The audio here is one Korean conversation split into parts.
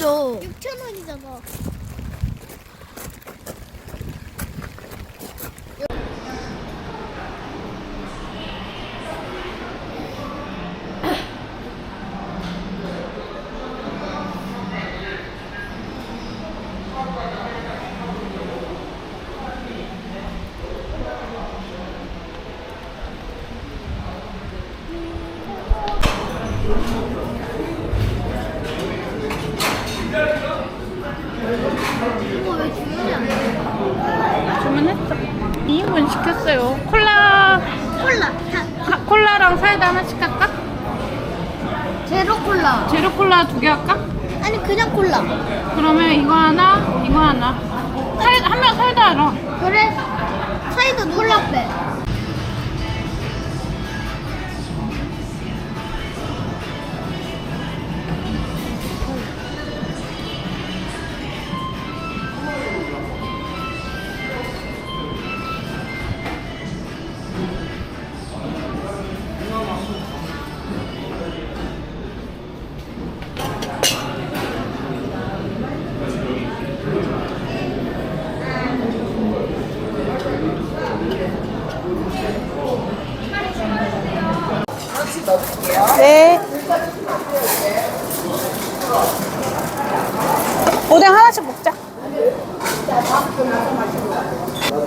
원이죠. 6천 원이잖아. 이거 시켰어요. 콜라, 콜라. 카- 콜라랑 사이다 하나씩 할까? 제로 콜라. 제로 콜라 두 개 할까? 아니 그냥 콜라. 그러면 이거 하나, 이거 하나. 사이, 한명 사이다 하라. 그래. 사이다 콜라 빼.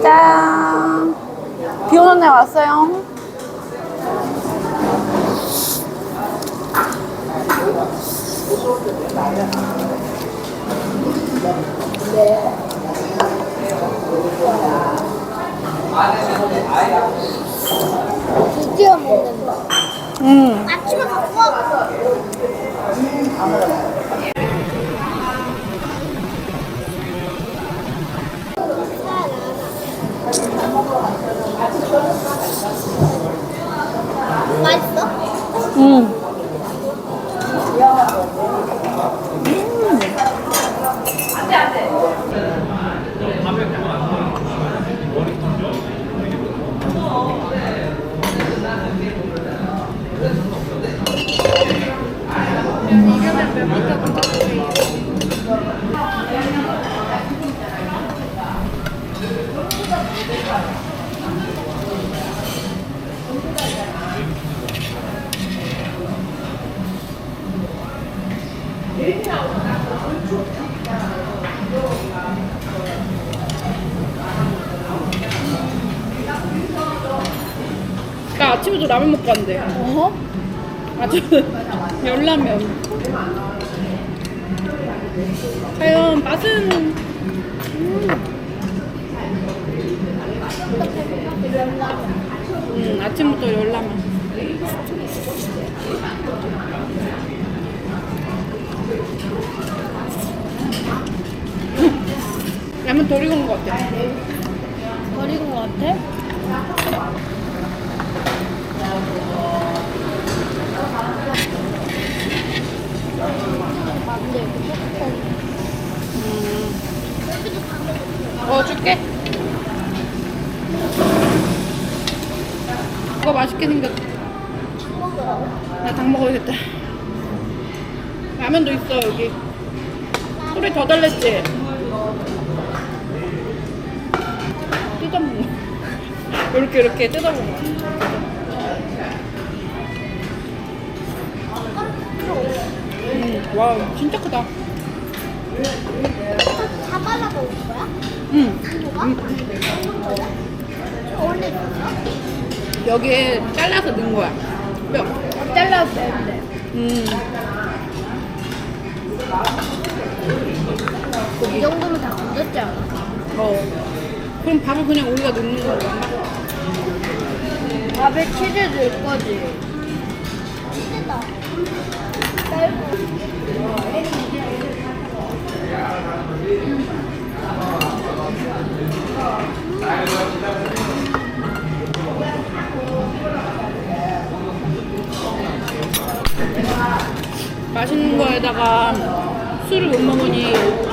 짠. 비 오는 날 왔어요. 드디어 먹는다. 음. 아침에 갖고 와. 음. 나 아침에도 라면 먹고 왔는데. 어? 아주 열라면. 과연 맛은 음, 아침부터 열라면. 라면 덜 익은 것 같아. 덜 익은 것 같아? 어, 줄게. 이거 맛있게 생겼다. 나 닭 먹어야겠다. 라면도 있어, 여기. 소리 더 달랬지? 뜯어먹어. 이렇게, 이렇게 뜯어먹어. 음, 와, 진짜 크다. 다 발라먹을 거야? 응. 이거가? 원래 있었어? 여기에 잘라서 넣은 거야. 뼈. 잘라도 되는데. 음. 이 정도면 다 건졌지 않아? 어. 그럼 밥을 그냥 우리가 넣는 건가? 밥에 치즈 넣을 거지. 치즈다. 맛있는 거에다가 술을 못 먹으니 아,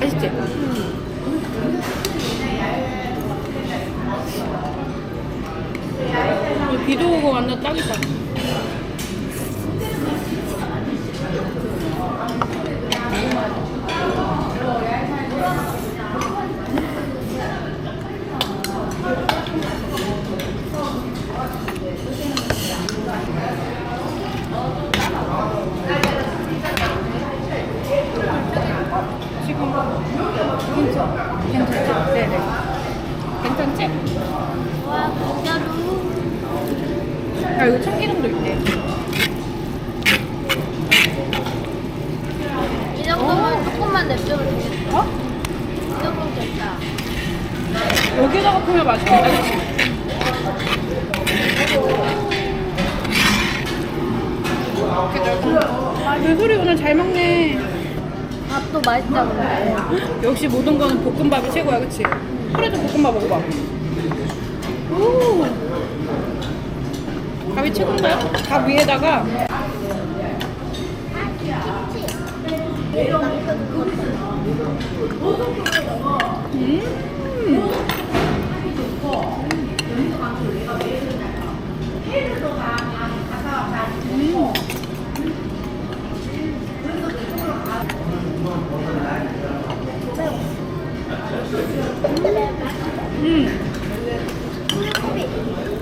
맛있지? 이 비도 오고 완전 딱이다. 지금 괜찮, 괜찮지? 네네. 괜찮지? 와 진짜로. 아 이거 참기름도 있대. 이 정도면 조금만 냅둬도 되겠다. 어? 이 정도면 됐다. 여기다가 풀면 맛있겠다. 아, 배소리 오늘 잘 먹네. 밥도 맛있다 근데. 역시 모든 거는 볶음밥이 최고야, 그치? 그래도 볶음밥 먹어봐. 오. 밥이 최고인가요? 밥 위에다가 음. 음.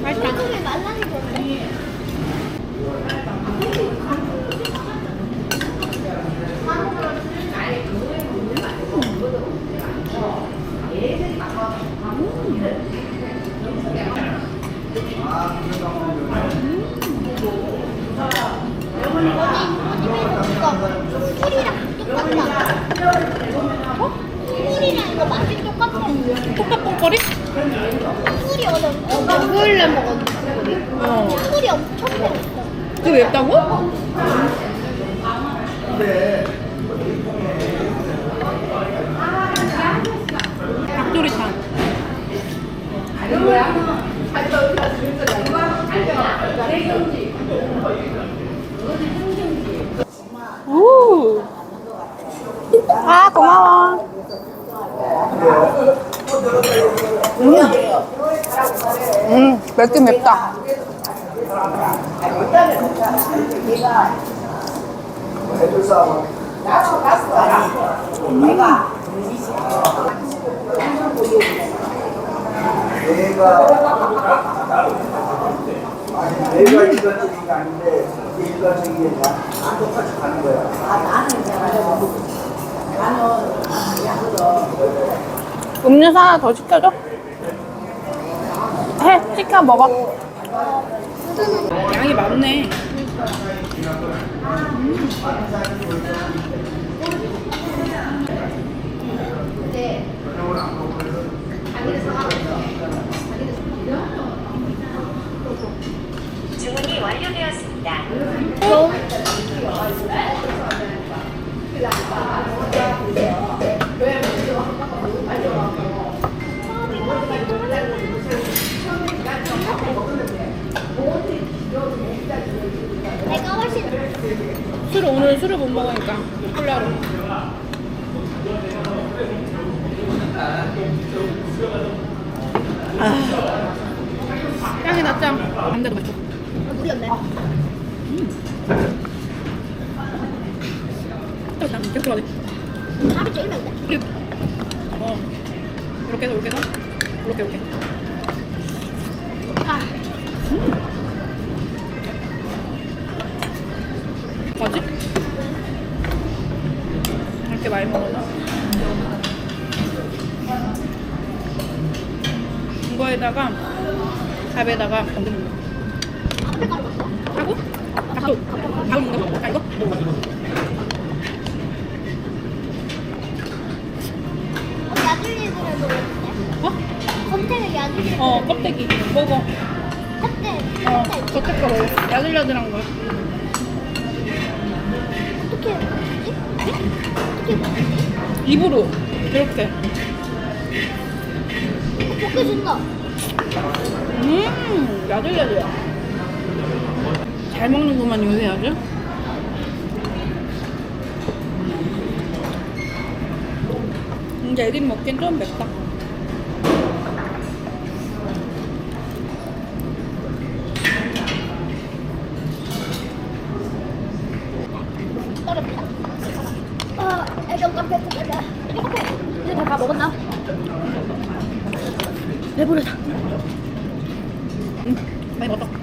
맛있다. 소금이 말랑해졌네. 꿀이 꿀이. 어. 꿀이 엄청 매웠어. 그게 맵다고? 닭도리탕. 오. 아 고마워. 음, 음 맵긴 맵다. 음료수 하나 더 시켜줘? 해, 시켜 먹어. 양이 많네. 주문이 완료되었습니다. 내가 훨씬 술을 오늘 술을 못 먹으니까 콜라로. 아, 나 짱. 안돼도 맛있어. 물이 없네. 계속 들어가자. 밥이 제일 맵네. 이렇게. 어. 이렇게 해서 이렇게 해서 이렇게 이렇게. 아, 뭐 이거에다가 밥에다가. 하고 밥도 밥을 먹는 거? 아 이거? 먹었는데. 어? 어 껍데기 먹어. 겉에 어 겉에 겉에 거 먹어. 야들야들한 거. 어떻게 먹지? 입으로 이렇게. 어, 볶여준다. 음, 야들야들. 잘 먹는구만 요새 아주. 근데 애기 먹긴 좀 맵다. 어렵다. 애정 카페. 이제 다, 다 먹었나? 배부르다. 응, 많이 먹었다.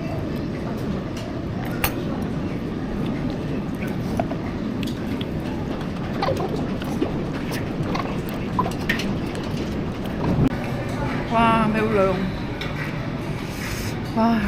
와, 배불러요. 와.